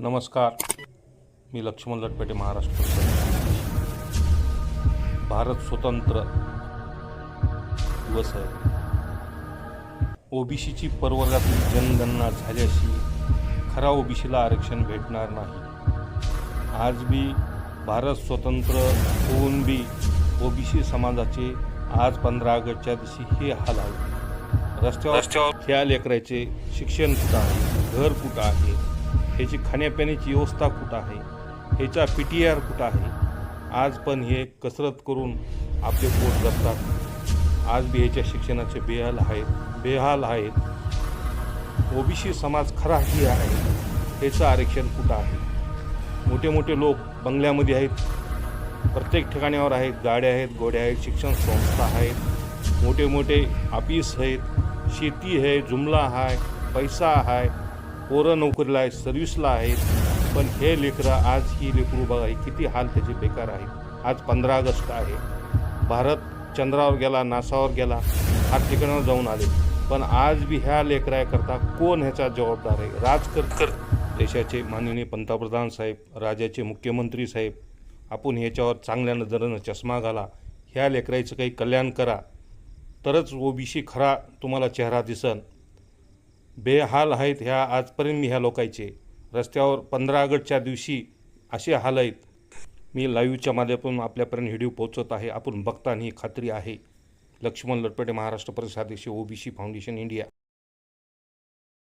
नमस्कार. मी लक्ष्मण लटपेटे महाराष्ट्र. भारत स्वतंत्र दिवस आहे. ओबीसीची परवर्गातील जनगणना झाल्याशी खरा ओबीसीला आरक्षण भेटणार नाही. आज बी भारत स्वतंत्र होऊन बी ओबीसी समाजाचे आज पंधरा ऑगस्टच्या दिवशी हे हाल आहे. रस्त्यावर ह्या लेकराचे शिक्षण कुठं आहे? घर कुठं आहे? ह्याची खाण्यापिण्याची व्यवस्था कुठं आहे? ह्याचा पी टी आर कुठं आहे? आज पण हे कसरत करून आपले पोट जपतात आज बी ह्याच्या शिक्षणाचे बेहाल आहेत बेहाल आहेत. ओबीसी समाज खरा ही आहे. ह्याचं आरक्षण कुठं आहे? मोठे मोठे लोक बंगल्यामध्ये आहेत. प्रत्येक ठिकाणावर आहेत गाड्या आहेत गोड्या आहेत शिक्षण संस्था आहेत. मोठे मोठे ऑफिस आहेत. शेती आहे जुमला आहे पैसा आहे. पोरं नोकरीला आहे सर्व्हिसला आहेत पण हे लेकरं आज ही लेकरू बघा किती हाल त्याचे बेकार आहेत. आज पंधरा ऑगस्ट आहे. भारत चंद्रावर गेला नासावर गेला हा ठिकाणावर जाऊन आले. पण आज बी ह्या लेकराकरता कोण ह्याचा जबाबदार आहे? राजकर देशाचे माननीय पंतप्रधान साहेब राज्याचे मुख्यमंत्री साहेब आपण ह्याच्यावर चांगल्या नजरेनं चष्मा घाला. ह्या लेकराचं काही कल्याण करा. तरच ओबीसी खरा तुम्हाला चेहरा दिसन. बेहाल आहेत ह्या आजपर्यंत मी ह्या लोकांचे. रस्त्यावर पंधरा ऑगस्टच्या दिवशी असे हाल आहेत. मी लाईव्हच्या माध्यमातून आपल्यापर्यंत व्हिडिओ पोहोचत आहे. आपण बघताना ही खात्री आहे. लक्ष्मण लटपटे महाराष्ट्र प्रदेशाध्यक्ष ओबीसी फाउंडेशन इंडिया.